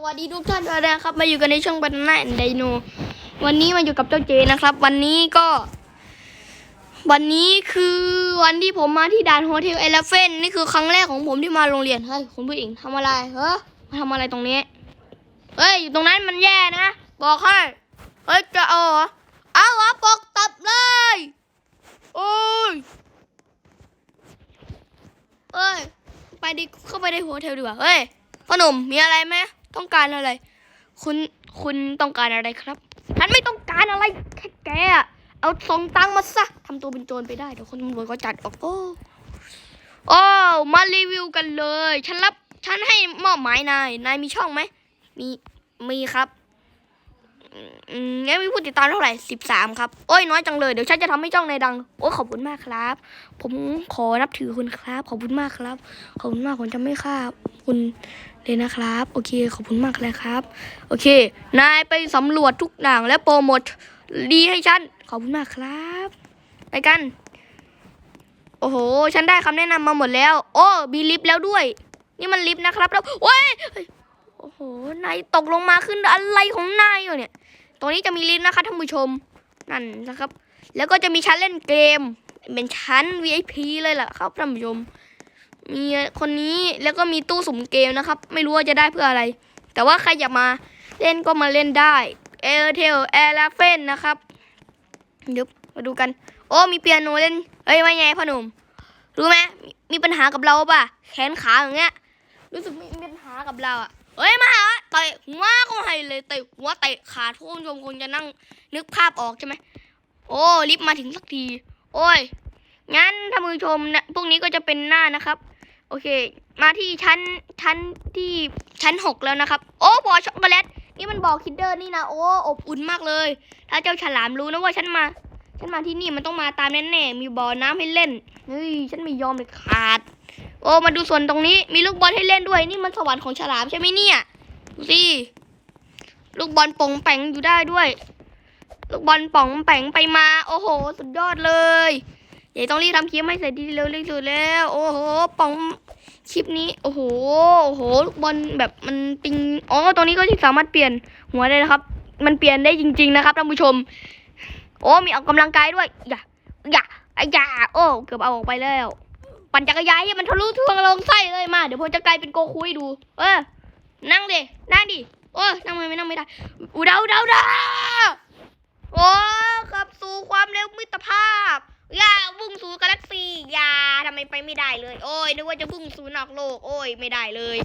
สวัสดีทุกท่านด้วยนะครับมาอยู่กันในช่องบันนาไดโน วันนี้มาอยู่กับเจ้าเจนะครับ วันนี้ก็ วันนี้คือวันที่ผมมาที่ด่านโฮเทลเอเลเฟนนี่คือครั้งแรกของผมที่มาโรงเรียนเฮ้ยคุณผู้หญิงทำอะไรเฮ้ยมาทำอะไรตรงนี้เฮ้ยอยู่ตรงนั้นมันแย่นะบอกให้เฮ้ยจะเอาเหรอเอาเหรอปกตับเลยโอ้ยเอ้ยไปดิเข้าไปในโฮเทลดีกว่าเฮ้ยพ่อหนุ่มมีอะไรไหม ต้องการอะไร คุณคุณต้องการอะไรครับฉันไม่ต้องการอะไรแค่แกอะเอาส่งตังมาซะทำตัวเป็นโจรไปได้เดี๋ยวคนตำรวจก็จัดออกโอ้โอ้มารีวิวกันเลย ฉันรับฉันให้มอบหมายนายนายมีช่องไหมมีมีครับอืมอืมงั้นมีผู้ติดตามเท่าไหร่สิบสามครับโอ้ยน้อยจังเลยเดี๋ยวฉันจะทำให้ช่องนายดัง โอ้ขอบคุณมากครับ ผมขอนับถือคุณครับ ขอบคุณมากครับ ขอบคุณมากผมจะไม่ฆ่า คุณเลยนะครับ โอเค ขอบคุณมากเลยครับ โอเค นายไปสำรวจทุกด่างและโปรโมทดีให้ฉัน ขอบคุณมากครับ ไปกัน โอ้โห ฉันได้คำแนะนำมาหมดแล้ว โอ้มีลิฟต์แล้วด้วย นี่มันลิฟต์นะครับแล้วโอ้ยเฮ้ยโอ้โห นายตกลงมาขึ้นอะไรของนายอยู่เนี่ย ตรงนี้จะมีลิฟต์นะคะท่านผู้ชม นั่นนะครับ แล้วก็จะมีชั้นเล่นเกม เป็นชั้น VIP เลยล่ะครับท่านผู้ชม มีคนนี้แล้วก็มีตู้สุ่มเกมนะครับ ไม่รู้ว่าจะได้เพื่ออะไร แต่ว่าใครอยากมาเล่นก็มาเล่นได้เอเทลแอลเฟนนะครับเดี๋ยวมาดูกัน โอ้มีเปียโนเล่นเฮ้ยว่าไงพ่อหนุ่มรู้ไหมมีปัญหากับเราป่ะแขนขาอย่างเงี้ยรู้สึกมีปัญหากับเราอะเฮ้ยมาหาเตะหัวก็ให้เลยเตะหัวเตะขาทุกคนชมคงจะนั่งนึกภาพออกใช่ไหมโอ้ลิฟต์มาถึงสักที โอ้ยงั้นท่านผู้ชมนะพวกนี้ก็จะเป็นหน้านะครับ โอเค มาที่ชั้นชั้นที่ชั้นหกแล้วนะครับ โอ้บอช็อกโกแลตนี่มันบอกคิดเดอร์นี่นะโอ้อบอุ่นมากเลย ถ้าเจ้าฉลามรู้นะว่าฉันมา ฉันมาที่นี่มันต้องมาตามแน่ๆมีบ่อน้ำให้เล่นเฮ้ยฉันไม่ยอมเลยขาด โอ้มาดูส่วนตรงนี้มีลูกบอลให้เล่นด้วยนี่มันสวรรค์ของฉลามใช่ไหมเนี่ยดูสิลูกบอลป่องแปงอยู่ได้ด้วย ลูกบอลป่องแปงไปมา โอ้โห สุดยอดเลย ดี๋ยวต้องรีบทำคลิปให้เสร็จดีเร็วที่สุดแล้ว โอ้โหป่องคลิปนี้ โอ้โห โอ้โหบอลแบบมันปิง อ๋อ ตรงนี้ก็สามารถเปลี่ยนหัวได้นะครับ มันเปลี่ยนได้จริง ๆ นะครับท่านผู้ชม โอ้ มีออกกำลังกายด้วย อย่า อย่าอย่า โอ้ เกือบเอาออกไปแล้ว ปั่นจักรยานให้มันทะลุทวงลงไส้เลยมา เดี๋ยวผมจะกลายเป็นโกคุยดู เออ นั่งดิ นั่งดิ โอ้นั่งไม่นั่งไม่ได้ อุดาอุดาอุดาโอ้ขับสู่ความเร็วมิตรภาพ อย่าพุ่งสู่กาแล็กซี่อย่าทำไมไปไม่ได้เลย โอ้ยนึกว่าจะพุ่งสู่นอกโลก โอ้ยไม่ได้เลย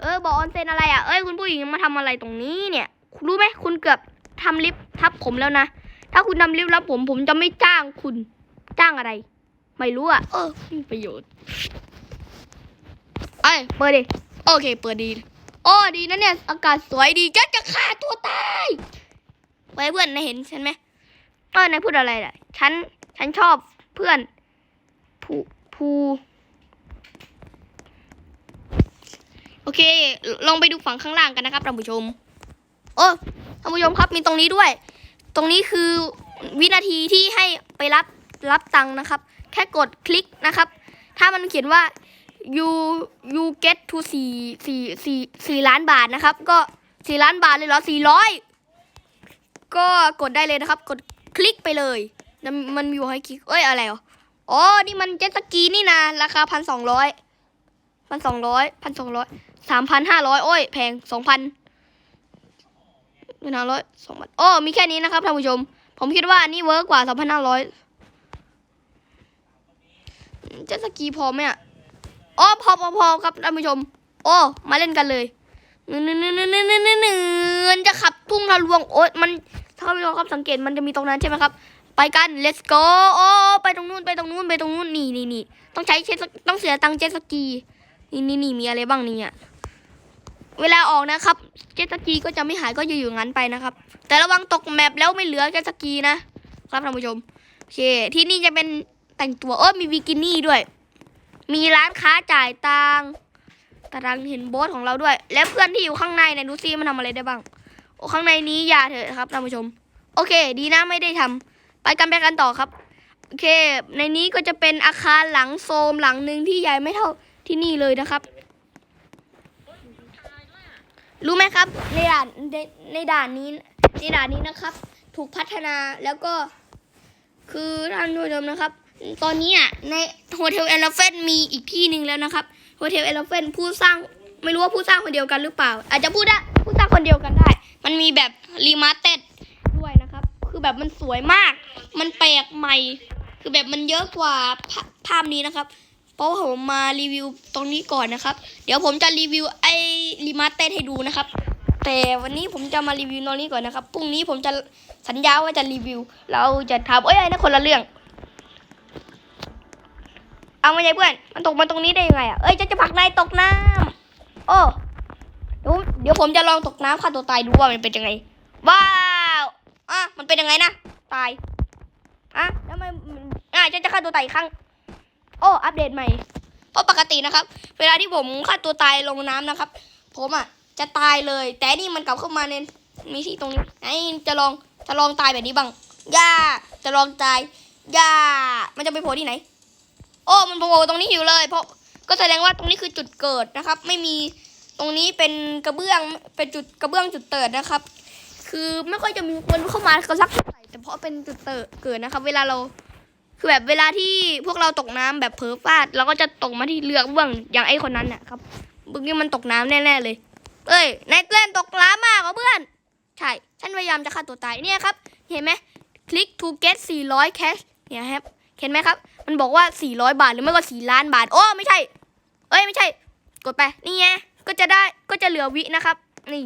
เออบอกออนเซนอะไรอะเอ้ยคุณผู้หญิงมาทำอะไรตรงนี้เนี่ย รู้ไหมคุณเกือบทำลิฟต์ทับผมแล้วนะถ้าคุณทำลิฟต์รับผมผมจะไม่จ้างคุณ จ้างอะไร ไม่รู้อะเออไม่มีประโยชน์เอ้ยเปิดดิโอเค เปิดดีโอ้ดีนะเนี่ย อากาศสวยดีจะจะฆ่าตัวตายไว้เพื่อนนายเห็นฉันไหมเออนายพูดอะไรล่ะ ฉัน ฉันชอบเพื่อนผูผูโอเค ลองไปดูฝั่งข้างล่างกันนะครับท่านผู้ชม โอ้ท่านผู้ชมครับมีตรงนี้ด้วย ตรงนี้คือวินาทีที่ให้ไปรับรับตังค์นะครับ แค่กดคลิกนะครับ ถ้ามันเขียนว่า you you get to สี่สี่สี่สี่ล้านบาทนะครับ ก็สี่ล้านบาทเลยเหรอสี่ร้อยก็กดได้เลยนะครับ กดคลิกไปเลย มันมีให้คลิกเอ้ยอะไรอะอ๋อนี่มันเจ็ตสกีนี่นะราคาพันสองร้อยพันสองร้อยพันสองร้อยสามพันห้าร้อยโอ้ยแพงสองพันเป็นห้าร้อยสองพันโอ้มีแค่นี้นะครับท่านผู้ชม ผมคิดว่าอันนี้เวิร์กกว่าสองพันห้าร้อยเจ็ตสกีพอไหมอะโอ้พอพอพอครับท่านผู้ชม โอ้มาเล่นกันเลยเนื้อเนื้อเนื้อเนื้อเนื้อเนื้อเนื้อจะขับทุ่งทะลวงโอ้ยมันถ้าท่านผู้ชมครับสังเกตมันจะมีตรงนั้นใช่ไหมครับ ไปกัน let's go โอ้ไปตรงนู้นไปตรงนู้นไปตรงนู้นนี่นี่นี่ต้องใช้เจ็ตต้องเสียตังค์เจ็ตสกีนี่นี่นี่มีอะไรบ้างเนี่ยเวลาออกนะครับ เจ็ตสกีก็จะไม่หายก็จะอยู่งั้นไปนะครับ แต่ระวังตกแมปแล้วไม่เหลือเจ็ตสกีนะครับท่านผู้ชมโอเค ที่นี่จะเป็นแต่งตัวเออมีบิกินี่ด้วย มีร้านค้าจ่ายตังตารางเห็นโบสของเราด้วย และเพื่อนที่อยู่ข้างในเนี่ยดูซิมันทำอะไรได้บ้างโอ้ข้างในนี้อย่าเถอะครับท่านผู้ชม โอเค ดีนะไม่ได้ทำ ไปกันไปกันต่อครับ โอเค ในนี้ก็จะเป็นอาคารหลังโซมหลังหนึ่งที่ใหญ่ไม่เท่าที่นี่เลยนะครับ รู้ไหมครับ ในด่านในในด่านนี้ในด่านนี้นะครับ ถูกพัฒนาแล้วก็ คือท่านผู้ชมนะครับ ตอนนี้อะในโฮเทลเอลเฟนมีอีกที่หนึ่งแล้วนะครับโฮเทลเอลเฟนผู้สร้างไม่รู้ว่าผู้สร้างคนเดียวกันหรือเปล่า อาจจะพูดได้ผู้สร้างคนเดียวกันได้ มันมีแบบรีมาเต็ด คือแบบมันสวยมาก มันแปลกใหม่ คือแบบมันเยอะกว่าภาพนี้นะครับ เพราะว่าผมมารีวิวตรงนี้ก่อนนะครับ เดี๋ยวผมจะรีวิวไอ้รีมาเต็ดให้ดูนะครับ แต่วันนี้ผมจะมารีวิวตรงนี้ก่อนนะครับ พรุ่งนี้ผมจะสัญญาว่าจะรีวิว เราจะทำเอ้ยไอ้นั่นคนละเรื่อง เอามาไงเพื่อน มันตกมาตรงนี้ได้ยังไงอะ เอ้ยจะจะผักนายตกน้ำโอ้เดี๋ยวเดี๋ยวผมจะลองตกน้ำฆ่าตัวตายดูว่ามันเป็นยังไงว้าวอะ มันเป็นยังไงนะ ตายอะแล้วทำไมมันอะจะจะฆ่าตัวตายอีกครั้ง โอ้อัปเดตใหม่ เพราะปกตินะครับ เวลาที่ผมฆ่าตัวตายลงน้ำนะครับ ผมอะจะตายเลย แต่นี่มันกลับเข้ามาในมีที่ตรงนี้ไอ้จะลองจะลองตายแบบนี้บ้างย่าจะลองตายย่ามันจะไปโผล่ที่ไหน โอ้ มันโผล่ตรงนี้อยู่เลย เพราะก็แสดงว่าตรงนี้คือจุดเกิดนะครับ ไม่มีตรงนี้เป็นกระเบื้องเป็นจุดกระเบื้องจุดเติดนะครับ คือไม่ค่อยจะมีคนเข้ามาเขาสักเท่าไหร่แต่เพราะเป็นจุดเติดเกิดนะครับ เวลาเรา คือแบบเวลาที่พวกเราตกน้ำแบบเผลอพลาดเราก็จะตกมาที่เรือเบื้องอย่างไอ้คนนั้นน่ะครับเมื่อกี้มันตกน้ำแน่ๆเลย เอ้ยนายเล่นตกน้ำมากเหรอเพื่อนใช่ฉันพยายามจะฆ่าตัวตายเนี่ยครับ เห็นไหมคลิก to get 400 cash เนี่ยครับเห็นไหมครับ มันบอกว่า 400 บาทหรือไม่ก็ 4 ล้านบาท โอ้ไม่ใช่ เอ้ยไม่ใช่ กดไป นี่ไง ก็จะได้ ก็จะเหลือวินะครับ นี่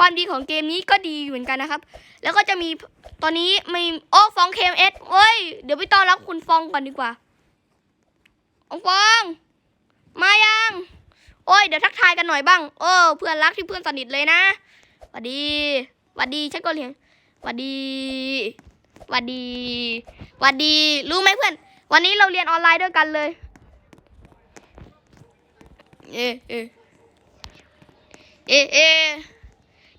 ความดีของเกมนี้ก็ดีเหมือนกันนะครับ แล้วก็จะมีตอนนี้มีโอ้ฟองเคมเอสเอ้ยเดี๋ยวไปต้อนรับคุณฟองก่อนดีกว่าองฟองมายังโอ้ยเดี๋ยวทักทายกันหน่อยบ้างเออเพื่อนรักที่เพื่อนสนิทเลยนะหวัดดีหวัดดีฉันก็เลี้ยงหวัดดีหวัดดีหวัดดีรู้ไหมเพื่อน วันนี้เราเรียนออนไลน์ด้วยกันเลยเอเอเอเอ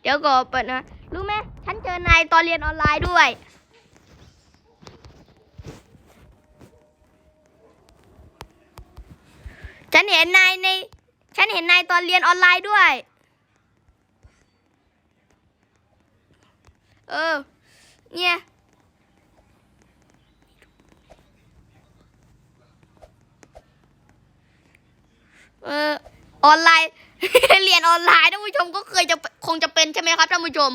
เดี๋ยวก่อนเปิดนะ รู้ไหมฉันเจอนายตอนเรียนออนไลน์ด้วย ฉันเห็นนายใน ฉันเห็นนายตอนเรียนออนไลน์ด้วย เออ เนี่ยเออออนไลน์ เรียนออนไลน์ท่านผู้ชมก็เคยจะคงจะเป็นใช่ไหมครับท่านผู้ชม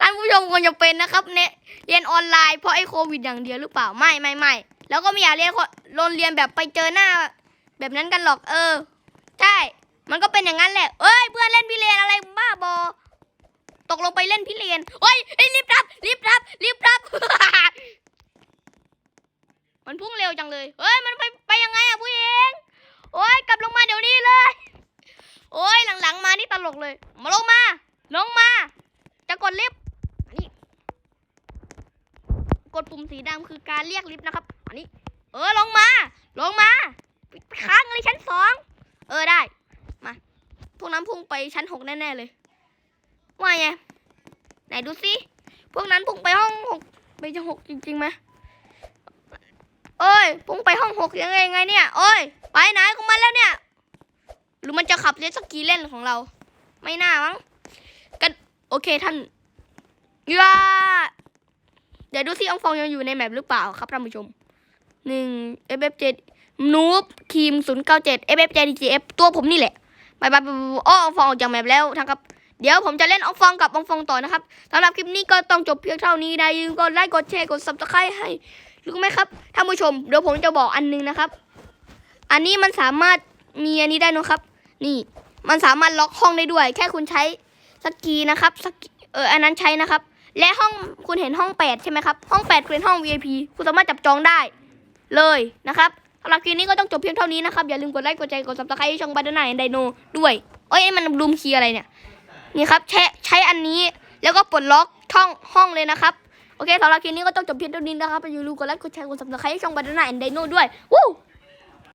ท่านผู้ชมคงจะเป็นนะครับเนี่ยเรียนออนไลน์เพราะไอ้โควิดอย่างเดียวหรือเปล่าไม่ไม่ไม่แล้วก็ไม่อยากเรียนโรงเรียนแบบไปเจอหน้า แบบนั้นกันหรอกเออ ใช่ มันก็เป็นอย่างนั้นแหละเอ้ยเพื่อนเล่นพิเรนอะไรบ้าบอ ตกลงไปเล่นพิเรนเฮ้ยเฮ้ยรีบรับรีบรับรีบรับมันพุ่งเร็วจังเลยเฮ้ยมันไป มาลงมา ลงมา จะกดลิฟต์อันนี้ กดปุ่มสีดำคือการเรียกลิฟต์นะครับ อันนี้ เออลงมา ลงมาไปค้างเลยชั้นสอง เออได้ มา พวกนั้นพุ่งไปชั้นหกแน่ๆเลย ว่าไง ไหนดูสิ พวกนั้นพุ่งไปห้องหกไปจะหกจริงๆไหมเอ้ย พุ่งไปห้องหกยังไงไงเนี่ย เอ้ย ไปไหนของมันแล้วเนี่ย หรือมันจะขับเล่นสกีเล่นของเรา ไม่น่ามั้งกันโอเคท่านยาเดี๋ยวดูสิอองฟองยังอยู่ในแมปหรือเปล่าครับท่านผู้ชมหนึ่ง f f j นูบคีมศูนย์เก้าเจ็ด f f j d g f ตัวผมนี่แหละไปไปอ้ออองฟองออกจากแมปแล้วทั้งครับเดี๋ยวผมจะเล่นอองฟองกับอองฟองต่อนะครับสำหรับคลิปนี้ก็ต้องจบเพียงเท่านี้นะอย่าลืมกดไลค์กดแชร์กด subscribe ให้รู้ไหมครับท่านผู้ชมเดี๋ยวผมจะบอกอันหนึงนะครับ อันนี้มันสามารถมีอันนี้ได้นะครับ นี่ มันสามารถล็อกห้องได้ด้วย แค่คุณใช้สกีนะครับสกีเอออันนั้นใช้นะครับ และห้องคุณเห็นห้องแปดใช่ไหมครับ ห้องแปดเป็นห้อง VIP คุณสามารถจับจองได้ เลยนะครับสำหรับคลิปนี้ก็ต้องจบเพียงเท่านี้นะครับ อย่าลืมกดไลค์กดแชร์กด subscribe ให้ช่องบัตเตอร์ไนไดโนด้วยเอ้ยมันรูมคีย์อะไรเนี่ยนี่ครับใช้ใช้อันนี้แล้วก็ปลดล็อกช่องห้องเลยนะครับโอเคสำหรับคลิปนี้ก็ต้องจบเพียงเท่านี้นะครับอย่าลืมกดไลค์กดแชร์กด subscribe ให้ช่องบัตเตอร์ไนไดโนด้วยวู้